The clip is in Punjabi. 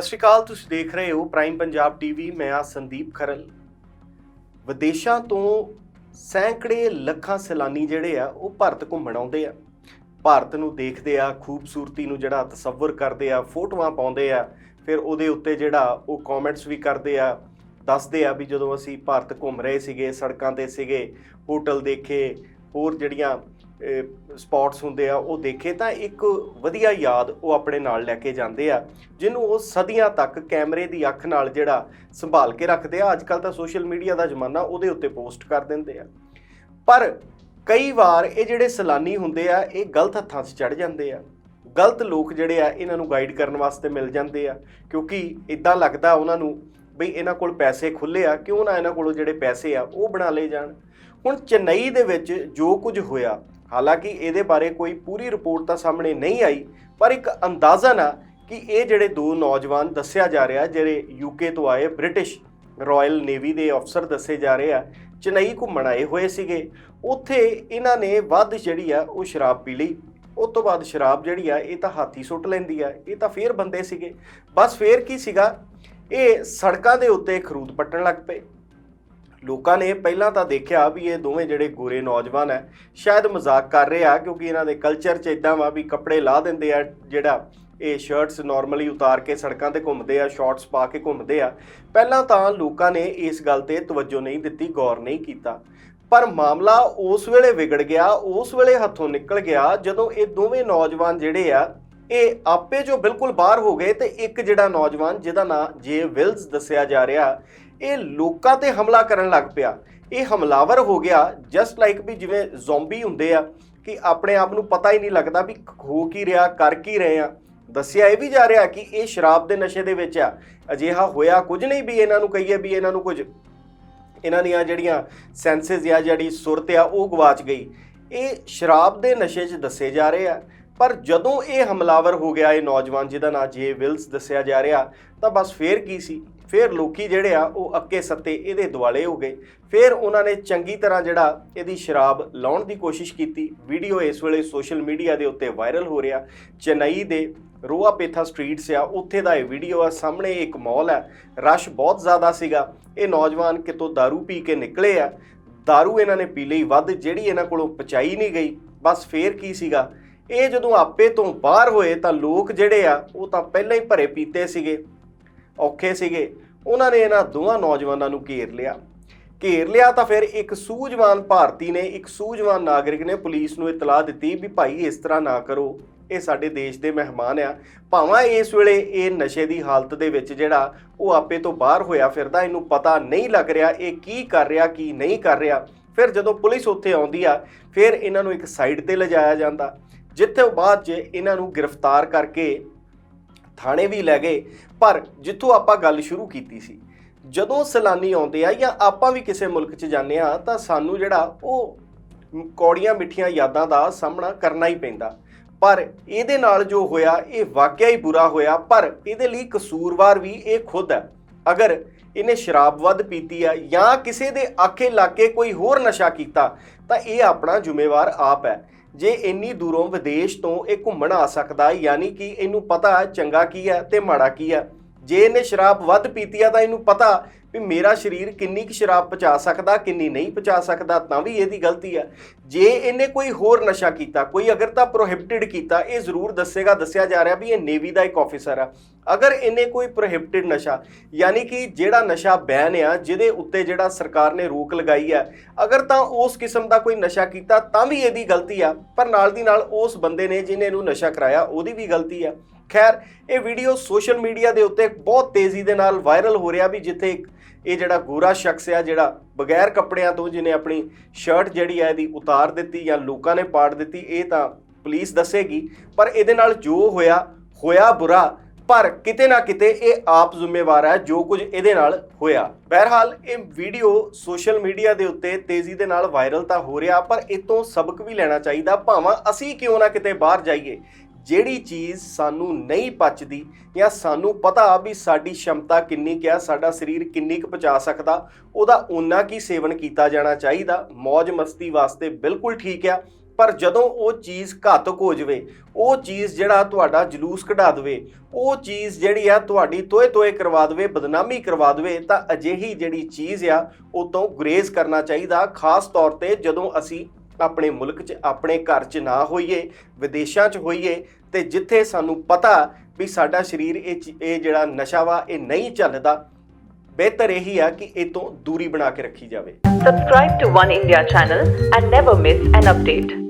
ਸਤਿ ਸ਼੍ਰੀ ਅਕਾਲ, ਤੁਸੀਂ ਦੇਖ ਰਹੇ ਹੋ ਪ੍ਰਾਈਮ ਪੰਜਾਬ ਟੀਵੀ ਮੈਂ ਆ ਸੰਦੀਪ ਖਰਲ। ਵਿਦੇਸ਼ਾਂ ਤੋਂ ਸੈਂਕੜੇ ਲੱਖਾਂ ਸੈਲਾਨੀ ਜਿਹੜੇ ਆ, ਉਹ ਭਾਰਤ ਘੁੰਮਣ ਆਉਂਦੇ ਆ। ਭਾਰਤ ਨੂੰ ਦੇਖਦੇ ਆ, ਖੂਬਸੂਰਤੀ ਨੂੰ ਜਿਹੜਾ ਤਸੱਵਰ ਕਰਦੇ ਆ, ਫੋਟੋਆਂ ਪਾਉਂਦੇ ਆ, ਫਿਰ ਉਹਦੇ ਉੱਤੇ ਜਿਹੜਾ ਉਹ ਕਮੈਂਟਸ ਵੀ ਕਰਦੇ ਆ, ਦੱਸਦੇ ਆ ਵੀ ਜਦੋਂ ਅਸੀਂ ਭਾਰਤ ਘੁੰਮ ਰਹੇ ਸੀਗੇ, ਸੜਕਾਂ ਤੇ ਸੀਗੇ ਹੋਟਲ ਦੇਖੇ, ਹੋਰ ਜਿਹੜੀਆਂ ਸਪੌਟਸ ਹੁੰਦੇ ਆ, ਉਹ ਦੇਖੇ ਤਾਂ ਇੱਕ ਵਧੀਆ ਯਾਦ ਉਹ ਆਪਣੇ ਨਾਲ ਲੈ ਕੇ ਜਾਂਦੇ ਆ, ਜਿਹਨੂੰ ਉਹ ਸਦੀਆਂ ਤੱਕ ਕੈਮਰੇ ਦੀ ਅੱਖ ਨਾਲ ਜਿਹੜਾ ਸੰਭਾਲ ਕੇ ਰੱਖਦੇ ਆ, ਅੱਜ ਕੱਲ ਤਾਂ ਸੋਸ਼ਲ ਮੀਡੀਆ ਦਾ ਜ਼ਮਾਨਾ ਉਹਦੇ ਉੱਤੇ ਪੋਸਟ ਕਰ ਦਿੰਦੇ ਆ। ਪਰ ਕਈ ਵਾਰ ਇਹ ਜਿਹੜੇ ਸੈਲਾਨੀ ਹੁੰਦੇ ਆ, ਇਹ ਗਲਤ ਹੱਥਾਂ 'ਚ ਚੜ ਜਾਂਦੇ ਆ। ਗਲਤ ਲੋਕ ਜਿਹੜੇ ਆ, ਇਹਨਾਂ ਨੂੰ ਗਾਈਡ ਕਰਨ ਵਾਸਤੇ ਮਿਲ ਜਾਂਦੇ ਆ, ਕਿਉਂਕਿ ਇਦਾਂ ਲੱਗਦਾ ਉਹਨਾਂ ਨੂੰ ਬਈ ਇਹਨਾਂ ਕੋਲ ਪੈਸੇ ਖੁੱਲੇ ਆ, ਕਿਉਂ ਨਾ ਇਹਨਾਂ ਕੋਲੋਂ ਜਿਹੜੇ ਪੈਸੇ ਆ, ਉਹ ਬਣਾ ਲਏ ਜਾਣ। ਹੁਣ ਚੇਨਈ ਦੇ ਵਿੱਚ ਜੋ ਕੁਝ ਹੋਇਆ ਹਾਲਾਂਕਿ ਇਹਦੇ ਬਾਰੇ ਕੋਈ ਪੂਰੀ ਰਿਪੋਰਟ ਤਾਂ ਸਾਹਮਣੇ ਨਹੀਂ ਆਈ, ਪਰ ਇੱਕ ਅੰਦਾਜ਼ਾ ਨਾ ਕਿ ਇਹ ਜਿਹੜੇ ਦੋ ਨੌਜਵਾਨ ਦੱਸਿਆ ਜਾ ਰਿਹਾ, ਜਿਹੜੇ ਯੂਕੇ ਤੋਂ ਆਏ ਬ੍ਰਿਟਿਸ਼ ਰਾਇਲ ਨੇਵੀ ਦੇ ਅਫਸਰ ਦੱਸੇ ਜਾ ਰਹੇ ਆ, ਚੇਨਈ ਘੁੰਮਣ ਆਏ ਹੋਏ ਸੀਗੇ। ਉੱਥੇ ਇਹਨਾਂ ਨੇ ਵੱਧ ਜਿਹੜੀ ਆ, ਉਹ ਸ਼ਰਾਬ ਪੀ ਲਈ। ਉਸ ਤੋਂ ਬਾਅਦ ਸ਼ਰਾਬ ਜਿਹੜੀ ਆ, ਇਹ ਤਾਂ ਹਾਥੀ ਸੁੱਟ ਲੈਂਦੀ ਆ, ਇਹ ਤਾਂ ਫੇਰ ਬੰਦੇ ਸੀਗੇ। ਬਸ ਫੇਰ ਕੀ ਸੀਗਾ? ਇਹ ਸੜਕਾਂ ਦੇ ਉੱਤੇ ਖਰੂਦ ਪੱਟਣ ਲੱਗ ਪਏ। ਲੋਕਾਂ ਨੇ ਪਹਿਲਾਂ ਤਾਂ ਦੇਖਿਆ ਵੀ ਇਹ ਦੋਵੇਂ ਜਿਹੜੇ ਗੋਰੇ ਨੌਜਵਾਨ ਹੈ, ਸ਼ਾਇਦ ਮਜ਼ਾਕ ਕਰ ਰਹੇ ਆ, ਕਿਉਂਕਿ ਇਹਨਾਂ ਦੇ ਕਲਚਰ 'ਚ ਇਦਾਂ ਵਾ ਵੀ ਕੱਪੜੇ ਲਾ ਦਿੰਦੇ ਆ, ਜਿਹੜਾ ਇਹ ਸ਼ਰਟਸ ਨਾਰਮਲੀ ਉਤਾਰ ਕੇ ਸੜਕਾਂ ਤੇ ਘੁੰਮਦੇ ਆ ਸ਼ਾਰਟਸ ਪਾ ਕੇ ਘੁੰਮਦੇ ਆ। ਪਹਿਲਾਂ ਤਾਂ ਲੋਕਾਂ ਨੇ ਇਸ ਗੱਲ ਤੇ ਤਵੱਜੋ ਨਹੀਂ ਦਿੱਤੀ, ਗੌਰ ਨਹੀਂ ਕੀਤਾ। ਪਰ ਮਾਮਲਾ ਉਸ ਵੇਲੇ ਵਿਗੜ ਗਿਆ, ਉਸ ਵੇਲੇ ਹੱਥੋਂ ਨਿਕਲ ਗਿਆ, ਜਦੋਂ ਇਹ ਦੋਵੇਂ ਨੌਜਵਾਨ ਜਿਹੜੇ ਆ, ਇਹ ਆਪੇ ਜੋ ਬਿਲਕੁਲ ਬਾਹਰ ਹੋ ਗਏ ਤੇ ਇੱਕ ਜਿਹੜਾ ਨੌਜਵਾਨ ਜਿਹਦਾ ਨਾਂ ਜੇ ਵਿਲਸ ਦੱਸਿਆ ਜਾ ਰਿਹਾ ਇਹ ਲੋਕਾਂ ਤੇ ਹਮਲਾ ਕਰਨ ਲੱਗ ਪਿਆ। ਇਹ ਹਮਲਾਵਰ ਹੋ ਗਿਆ ਜਸਟ ਲਾਈਕ ਵੀ ਜਿਵੇਂ ਜ਼ੋਂਬੀ ਹੁੰਦੇ ਆ, ਕਿ ਆਪਣੇ ਆਪ ਨੂੰ ਪਤਾ ਹੀ ਨਹੀਂ ਲੱਗਦਾ ਵੀ ਹੋ ਕੀ ਰਿਹਾ, ਕਰ ਕੀ ਰਹੇ ਆ। ਦੱਸਿਆ ਇਹ ਵੀ ਜਾ ਰਿਹਾ ਕਿ ਇਹ ਸ਼ਰਾਬ ਦੇ ਨਸ਼ੇ ਦੇ ਵਿੱਚ ਆ। ਅਜਿਹਾ ਹੋਇਆ ਕੁਝ ਨਹੀਂ ਵੀ ਇਹਨਾਂ ਨੂੰ ਕਹੀਏ ਵੀ ਇਹਨਾਂ ਨੂੰ ਕੁਝ। ਇਹਨਾਂ ਦੀਆਂ ਜਿਹੜੀਆਂ ਸੈਂਸਸ ਜਾਂ ਜਿਹੜੀ ਸੁਰਤ ਆ, ਉਹ ਗਵਾਚ ਗਈ। ਇਹ ਸ਼ਰਾਬ ਦੇ ਨਸ਼ੇ 'ਚ ਦੱਸੇ ਜਾ ਰਹੇ ਆ। ਪਰ ਜਦੋਂ ਇਹ ਹਮਲਾਵਰ ਹੋ ਗਿਆ ਇਹ ਨੌਜਵਾਨ ਜਿਹਦਾ ਨਾਂ ਜੇ ਵਿਲਸ ਦੱਸਿਆ ਜਾ ਰਿਹਾ, ਤਾਂ ਬਸ ਫੇਰ ਕੀ ਸੀ? ਫੇਰ ਲੋਕੀ ਜਿਹੜੇ ਆ ਉਹ ਅੱਕੇ ਸੱਤੇ ਇਹਦੇ ਦੁਆਲੇ ਹੋ ਗਏ ਫੇਰ ਉਹਨਾਂ ਨੇ ਚੰਗੀ ਤਰ੍ਹਾਂ ਜਿਹੜਾ ਇਹਦੀ ਸ਼ਰਾਬ ਲਾਉਣ ਦੀ ਕੋਸ਼ਿਸ਼ ਕੀਤੀ ਵੀਡੀਓ ਇਸ ਵੇਲੇ ਸੋਸ਼ਲ ਮੀਡੀਆ ਦੇ ਉੱਤੇ ਵਾਇਰਲ ਹੋ ਰਿਹਾ ਚੇਨਈ ਦੇ ਰੋਆ ਪੇਥਾ ਸਟਰੀਟਸ ਆ ਉੱਥੇ ਦਾ ਇਹ ਵੀਡੀਓ ਆ ਸਾਹਮਣੇ ਇੱਕ ਮਾਲ ਹੈ ਰਸ਼ ਬਹੁਤ ਜ਼ਿਆਦਾ ਸੀਗਾ ਇਹ ਨੌਜਵਾਨ ਕਿਤੋਂ दारू ਪੀ ਕੇ ਨਿਕਲੇ ਆ दारू ਇਹਨਾਂ ਨੇ ਪੀ ਲਈ ਵੱਧ ਜਿਹੜੀ ਇਹਨਾਂ ਕੋਲੋਂ ਪਚਾਈ ਨਹੀਂ ਗਈ ਬਸ ਫੇਰ ਕੀ ਸੀਗਾ ਇਹ ਜਦੋਂ ਆਪੇ ਤੋਂ ਬਾਹਰ ਹੋਏ ਤਾਂ ਲੋਕ ਜਿਹੜੇ ਆ ਉਹ ਤਾਂ ਪਹਿਲਾਂ ਹੀ ਭਰੇ ਪੀਤੇ ਸੀਗੇ ਔਖੇ ਸੀਗੇ। ਉਹਨਾਂ ਨੇ ਇਹਨਾਂ ਦੋਵਾਂ ਨੌਜਵਾਨਾਂ ਨੂੰ ਘੇਰ ਲਿਆ। ਘੇਰ ਲਿਆ ਤਾਂ ਫਿਰ ਇੱਕ ਸੂਝਵਾਨ ਭਾਰਤੀ ਨੇ, ਇੱਕ ਸੂਝਵਾਨ ਨਾਗਰਿਕ ਨੇ ਪੁਲਿਸ ਨੂੰ ਇਤਲਾਹ ਦਿੱਤੀ ਵੀ ਭਾਈ ਇਸ ਤਰ੍ਹਾਂ ਨਾ ਕਰੋ। ਇਹ ਸਾਡੇ ਦੇਸ਼ ਦੇ ਮਹਿਮਾਨ ਆ। ਭਾਵੇਂ ਇਸ ਵੇਲੇ ਇਹ ਨਸ਼ੇ ਦੀ ਹਾਲਤ ਦੇ ਵਿੱਚ ਜਿਹੜਾ ਉਹ ਆਪੇ ਤੋਂ ਬਾਹਰ ਹੋਇਆ ਫਿਰਦਾ, ਇਹਨੂੰ ਪਤਾ ਨਹੀਂ ਲੱਗ ਰਿਹਾ ਇਹ ਕੀ ਕਰ ਰਿਹਾ, ਕੀ ਨਹੀਂ ਕਰ ਰਿਹਾ। ਫਿਰ ਜਦੋਂ ਪੁਲਿਸ ਉੱਥੇ ਆਉਂਦੀ ਆ, ਫਿਰ ਇਹਨਾਂ ਨੂੰ ਇੱਕ ਸਾਈਡ ਤੇ ਲਿਜਾਇਆ ਜਾਂਦਾ। ਜਿੱਥੇ ਬਾਅਦ 'ਚ ਇਹਨਾਂ ਨੂੰ ਗ੍ਰਿਫਤਾਰ ਕਰਕੇ ਥਾਣੇ ਵੀ ਲੈ ਗਏ। ਪਰ ਜਿੱਥੋਂ ਆਪਾਂ ਗੱਲ ਸ਼ੁਰੂ ਕੀਤੀ ਸੀ, ਜਦੋਂ ਸੈਲਾਨੀ ਆਉਂਦੇ ਆ ਜਾਂ ਆਪਾਂ ਵੀ ਕਿਸੇ ਮੁਲਕ 'ਚ ਜਾਂਦੇ ਆ, ਤਾਂ ਸਾਨੂੰ ਜਿਹੜਾ ਉਹ ਕੌੜੀਆਂ ਮਿੱਠੀਆਂ ਯਾਦਾਂ ਦਾ ਸਾਹਮਣਾ ਕਰਨਾ ਹੀ ਪੈਂਦਾ। ਪਰ ਇਹਦੇ ਨਾਲ ਜੋ ਹੋਇਆ, ਇਹ ਵਾਕਿਆ ਹੀ ਬੁਰਾ ਹੋਇਆ। ਪਰ ਇਹਦੇ ਲਈ ਕਸੂਰਵਾਰ ਵੀ ਇਹ ਖੁਦ ਹੈ। ਅਗਰ ਇਹਨੇ ਸ਼ਰਾਬ ਵੱਧ ਪੀਤੀ ਆ ਜਾਂ ਕਿਸੇ ਦੇ ਆਖੇ ਲਾਕੇ ਕੋਈ ਹੋਰ ਨਸ਼ਾ ਕੀਤਾ, ਤਾਂ ਇਹ ਆਪਣਾ ਜ਼ਿੰਮੇਵਾਰ ਆਪ ਹੈ। ਜੇ ਇੰਨੀ ਦੂਰੋਂ ਵਿਦੇਸ਼ ਤੋਂ ਇਹ ਘੁੰਮਣ ਆ ਸਕਦਾ, ਯਾਨੀ ਕਿ ਇਹਨੂੰ ਪਤਾ ਚੰਗਾ ਕੀ ਹੈ ਤੇ ਮਾੜਾ ਕੀ ਹੈ। ਜੇ ਇਹਨੇ ਸ਼ਰਾਬ ਵੱਧ ਪੀਤੀ ਆ ਤਾਂ ਇਹਨੂੰ ਪਤਾ ਵੀ ਮੇਰਾ ਸਰੀਰ ਕਿੰਨੀ ਕੁ ਸ਼ਰਾਬ ਪਚਾ ਸਕਦਾ, ਕਿੰਨੀ ਨਹੀਂ ਪਚਾ ਸਕਦਾ, ਤਾਂ ਵੀ ਇਹਦੀ ਗਲਤੀ ਆ। ਜੇ ਇਹਨੇ ਕੋਈ ਹੋਰ ਨਸ਼ਾ ਕੀਤਾ, ਕੋਈ ਅਗਰ ਤਾਂ ਪ੍ਰੋਹਿਬਿਟਡ ਕੀਤਾ, ਇਹ ਜ਼ਰੂਰ ਦੱਸੇਗਾ, ਦੱਸਿਆ ਜਾ ਰਿਹਾ ਵੀ ਇਹ ਨੇਵੀ ਦਾ ਇੱਕ ਆਫੀਸਰ ਆ। ਅਗਰ ਇਹਨੇ ਕੋਈ ਪ੍ਰੋਹਿਬਿਟਡ ਨਸ਼ਾ, ਯਾਨੀ ਕਿ ਜਿਹੜਾ ਨਸ਼ਾ ਬੈਨ ਆ, ਜਿਹਦੇ ਉੱਤੇ ਜਿਹੜਾ ਸਰਕਾਰ ਨੇ ਰੋਕ ਲਗਾਈ ਆ, ਅਗਰ ਤਾਂ ਉਸ ਕਿਸਮ ਦਾ ਕੋਈ ਨਸ਼ਾ ਕੀਤਾ, ਤਾਂ ਵੀ ਇਹਦੀ ਗਲਤੀ ਆ। ਪਰ ਨਾਲ ਦੀ ਨਾਲ ਉਸ ਬੰਦੇ ਨੇ ਜਿਹਨੇ ਇਹਨੂੰ ਨਸ਼ਾ ਕਰਾਇਆ, ਉਹਦੀ ਵੀ ਗਲਤੀ ਆ। ਖੈਰ, ਇਹ ਵੀਡੀਓ ਸੋਸ਼ਲ ਮੀਡੀਆ ਦੇ ਉੱਤੇ ਬਹੁਤ ਤੇਜ਼ੀ ਦੇ ਨਾਲ ਵਾਇਰਲ ਹੋ ਰਿਹਾ ਵੀ ਜਿੱਥੇ ਇੱਕ ਇਹ ਜਿਹੜਾ ਗੋਰਾ ਸ਼ਖਸ ਆ, ਜਿਹੜਾ ਬਗੈਰ ਕੱਪੜਿਆਂ ਤੋਂ ਜਿਹਨੇ ਆਪਣੀ ਸ਼ਰਟ ਜਿਹੜੀ ਹੈ ਇਹਦੀ ਉਤਾਰ ਦਿੱਤੀ ਜਾਂ ਲੋਕਾਂ ਨੇ ਪਾੜ ਦਿੱਤੀ, ਇਹ ਤਾਂ ਪੁਲਿਸ ਦੱਸੇਗੀ। ਪਰ ਇਹਦੇ ਨਾਲ ਜੋ ਹੋਇਆ ਹੋਇਆ ਬੁਰਾ, ਪਰ ਕਿਤੇ ਨਾ ਕਿਤੇ ਇਹ ਆਪ ਜ਼ਿੰਮੇਵਾਰ ਹੈ ਜੋ ਕੁਝ ਇਹਦੇ ਨਾਲ ਹੋਇਆ। ਬਹਰਹਾਲ, ਇਹ ਵੀਡੀਓ ਸੋਸ਼ਲ ਮੀਡੀਆ ਦੇ ਉੱਤੇ ਤੇਜ਼ੀ ਦੇ ਨਾਲ ਵਾਇਰਲ ਤਾਂ ਹੋ ਰਿਹਾ, ਪਰ ਇਹ ਤੋਂ ਸਬਕ ਵੀ ਲੈਣਾ ਚਾਹੀਦਾ। ਭਾਵੇਂ ਅਸੀਂ ਕਿਉਂ ਨਾ ਕਿਤੇ ਬਾਹਰ ਜਾਈਏ। ਜਿਹੜੀ ਚੀਜ਼ ਸਾਨੂੰ ਨਹੀਂ ਪਚਦੀ ਜਾਂ ਸਾਨੂੰ ਪਤਾ ਵੀ ਸਾਡੀ ਸ਼ਮਤਾ ਕਿੰਨੀ ਕਿਆ ਸਾਡਾ ਸਰੀਰ ਕਿੰਨੀ ਕੁ ਪਚਾ ਸਕਦਾ, ਉਹਦਾ ਓਨਾ ਕੀ ਸੇਵਨ ਕੀਤਾ ਜਾਣਾ ਚਾਹੀਦਾ। ਮौज ਮਸਤੀ ਵਾਸਤੇ ਬਿਲਕੁਲ ਠੀਕ ਆ, ਪਰ ਜਦੋਂ ਉਹ ਚੀਜ਼ ਘਾਤਕ ਹੋ ਜਾਵੇ, ਉਹ ਚੀਜ਼ ਜਿਹੜਾ ਤੁਹਾਡਾ ਜਲੂਸ ਕਢਾ ਦੇਵੇ, ਉਹ ਚੀਜ਼ ਜਿਹੜੀ ਆ ਤੁਹਾਡੀ ਤੋਏ ਤੋਏ ਕਰਵਾ ਦੇਵੇ, ਬਦਨਾਮੀ ਕਰਵਾ ਦੇਵੇ, ਤਾਂ ਅਜਿਹੀ ਜਿਹੜੀ ਚੀਜ਼ ਆ, ਉਹ ਤੋਂ ਗੁਰੇਜ਼ ਕਰਨਾ ਚਾਹੀਦਾ। ਖਾਸ ਤੌਰ ਤੇ ਜਦੋਂ ਅਸੀਂ ਆਪਣੇ ਮੁਲਕ 'ਚ, ਆਪਣੇ ਘਰ 'ਚ ਨਾ ਹੋਈਏ, ਵਿਦੇਸ਼ਾਂ 'ਚ ਹੋਈਏ, ਤੇ ਜਿੱਥੇ ਸਾਨੂੰ ਪਤਾ ਵੀ ਸਾਡਾ ਸਰੀਰ ਇਹ ਇਹ ਜਿਹੜਾ ਨਸ਼ਾ ਵਾ, ਇਹ ਨਹੀਂ ਚੱਲਦਾ, ਬਿਹਤਰ ਇਹੀ ਆ ਕਿ ਇਹ ਤੋਂ ਦੂਰੀ ਬਣਾ ਕੇ ਰੱਖੀ ਜਾਵੇ subscribe to One India channel and never miss an update.